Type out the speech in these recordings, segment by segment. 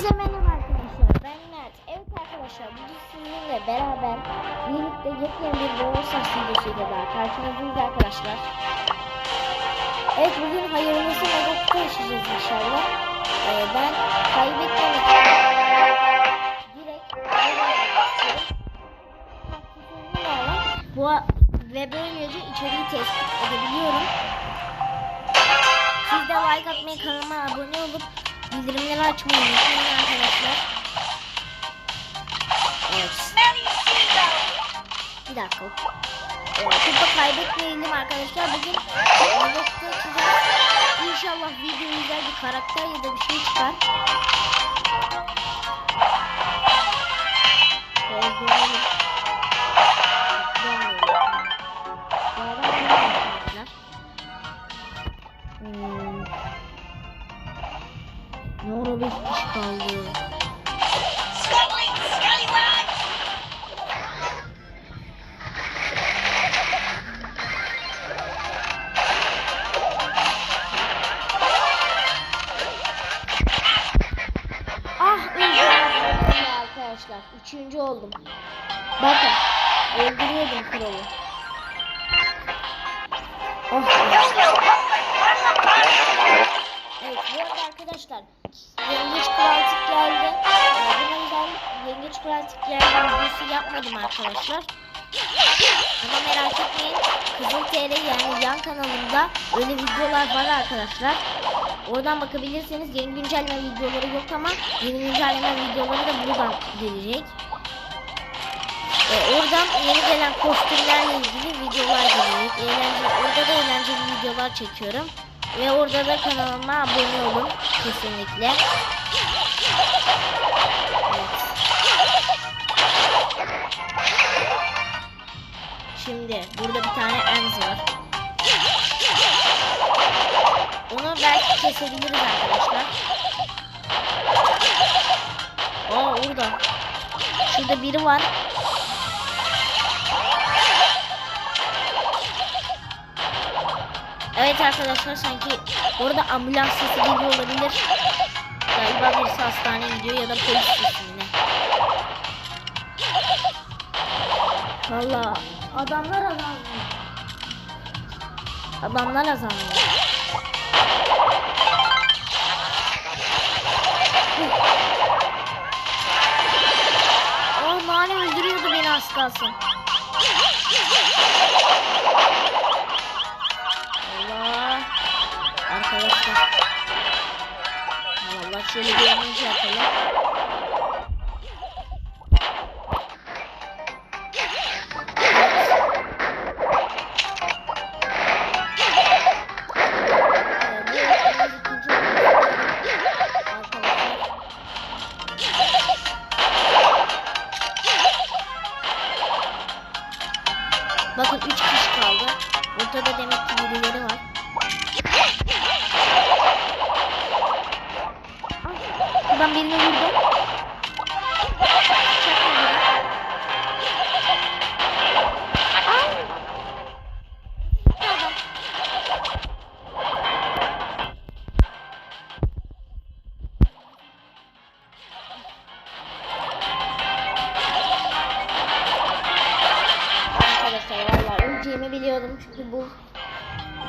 Hepinize merhaba arkadaşlar. Ben Mert. Evet arkadaşlar bugün sizinle beraber birlikte yepyeni bir Brawl videosuyla daha karşınızdayız arkadaşlar. Evet bugün hayırlısı Megakutu yaşayacağız inşallah. Ee, ben kaybetmemek direkt bu ve böylece içeriği tespit edebiliyorum. Siz de like atmayı, kanalıma abone olup bildirimleri açmayı unutmayın arkadaşlar. Evet. Bir dakika. Ee, kupa kaybetmeyelim arkadaşlar. Bugün nokta açacağız. İnşallah video güzel bir karakter ya da bir şey çıkar. Hmm. Ne oldu beş kişi kaldı. Ah öldürdüm arkadaşlar. Üçüncü oldum. Bakın. Öldürüyordum kralı. Oh. Evet bu arada arkadaşlar Yengeç Kraltık geldi. Bunun özel Yengeç Kraltık geldi videosu yapmadım arkadaşlar. Ama merak etmeyin. Kızıl TR yani yan kanalımda öyle videolar var arkadaşlar. Oradan bakabilirsiniz. Yeni güncelleme videoları yok ama yeni güncelleme videoları da buradan gelecek. Ee, oradan yeni gelen kostümlerle ilgili videolar gelecek. Eğlenceli, orada da eğlenceli videolar çekiyorum. Ve orada da kanalıma abone olun kesinlikle. Şimdi burada bir tane Enz var. Onu belki kesebiliriz arkadaşlar. Aa orada. Şurada biri var. Evet arkadaşlar sanki orada ambulans sesi geliyor olabilir. Galiba birisi hastaneye gidiyor ya da polis sesi yine. Valla adamlar azalmıyor. Adamlar azalmıyor. Oh nane öldürüyordu beni az kalsın. 这里边东西也不 Birini vurdum. Biliyordum çünkü bu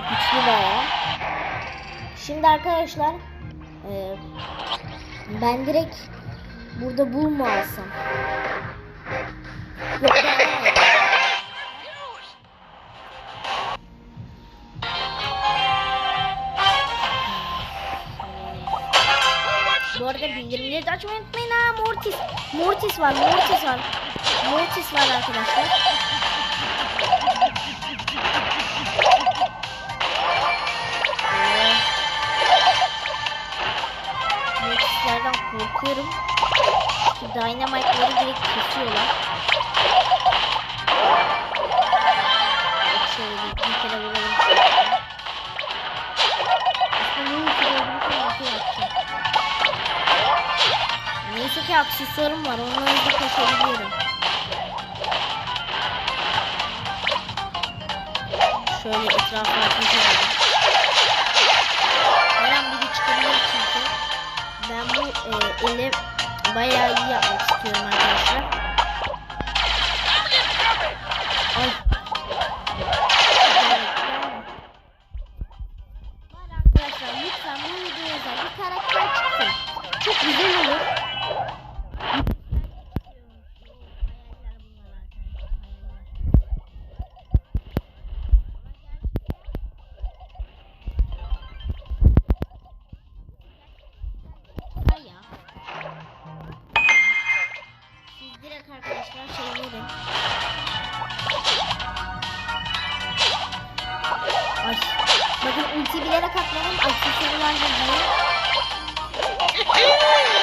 güçlü bayağı. Şimdi arkadaşlar e, ben direkt burada bul alsam? Bu arada bildirimleri açmayı unutmayın ha Mortis. Mortis var, Mortis var. Mortis var arkadaşlar. Bak şöyle bir, bir kere vuralım. Neyse ki aksesuarım var. Onları da kesebiliyorum. Şöyle etrafına keselim. Her an biri çıkabilir çünkü. Ben bu e, eli bayağı iyi yapmak istiyorum arkadaşlar. Ulti bilerek atmadım. Aksesuarlar geliyor. Sen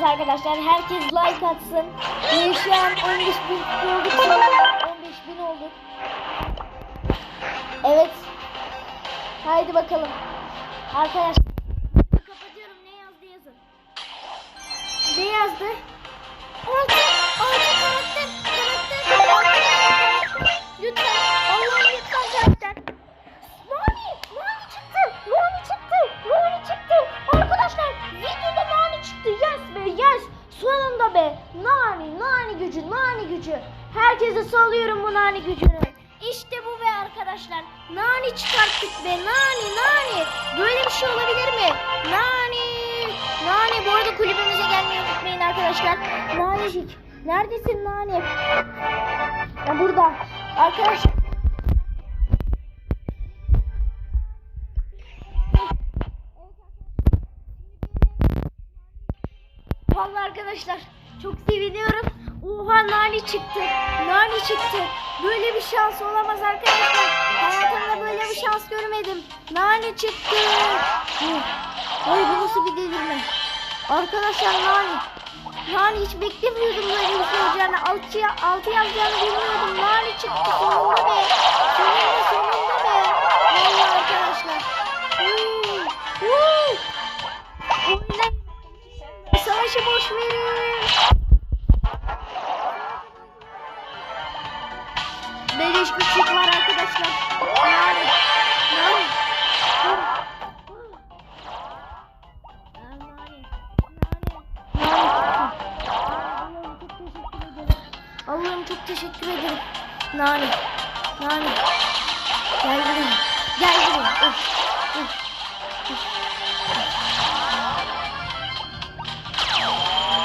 Evet arkadaşlar herkes like atsın. Ve şu an 15 bin olduk. 15 bin olduk. Evet. Haydi bakalım. Arkadaşlar. Kapatıyorum ne yazdı yazın. Ne yazdı? Orta, orta karakter, karakter, karakter. Çıkarttık be. Nani, Nani. Böyle bir şey olabilir mi? Nani. Nani bu arada kulübümüze gelmeyi unutmayın arkadaşlar. Nanicik. Neredesin Nani? Ya burada. Arkadaşlar. Vallahi arkadaşlar çok seviniyorum. Oha Nani çıktı. Nani çıktı. Böyle bir şans olamaz arkadaşlar. Hayatımda böyle bir şans görmedim. Nani çıktı. Ay bu nasıl bir delirme. Arkadaşlar Nani. Nani hiç beklemiyordum böyle bir şey olacağını. Altı, ya- altı yazacağını bilmiyordum. Nani çıktı sonunda be. Sonunda sonunda be. Vallahi arkadaşlar. Oynayın. Savaşı boş verin. Beleş güçlük var arkadaşlar. Yani, yani. Allah'ım çok teşekkür ederim. Nani. Nani. Gel buraya. Gel buraya. Of. Of.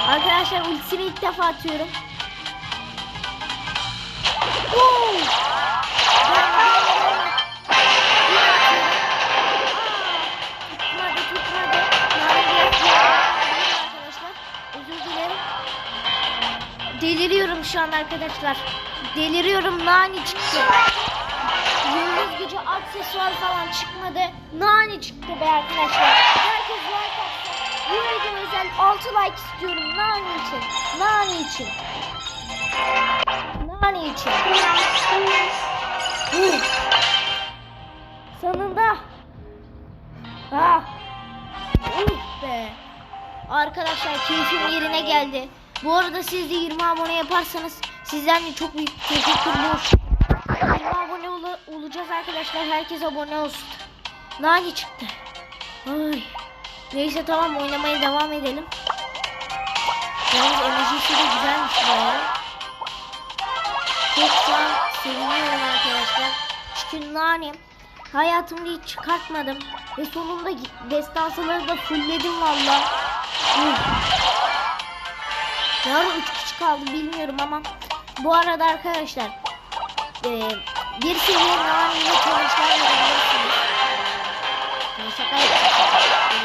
Arkadaşlar ultisini ilk defa atıyorum. Deliriyorum şu an arkadaşlar. Deliriyorum. Nani çıktı. Yıldız gücü aksesuar falan çıkmadı. Nani çıktı be arkadaşlar. Herkes like atsın. Bu video özel 6 like istiyorum Nani için. Nani için. Nani için. Sonunda. Ah. Uh be. Arkadaşlar keyfim yerine geldi. Bu arada siz de 20 abone yaparsanız sizden de çok büyük teşekkürler. 20 abone ol- olacağız arkadaşlar. Herkes abone olsun. Nani çıktı. Ay. Neyse tamam oynamaya devam edelim. Yalnız enerjisi de güzelmiş ya. Çok an seviniyorum arkadaşlar. Çünkü Nani hayatımda hiç çıkartmadım. Ve sonunda destansaları da fullledim valla. Ne ara 3 kişi kaldı bilmiyorum ama bu arada arkadaşlar eee bir seviye Nani ile çalışmalar yapabilirsiniz. Şaka yapacağım.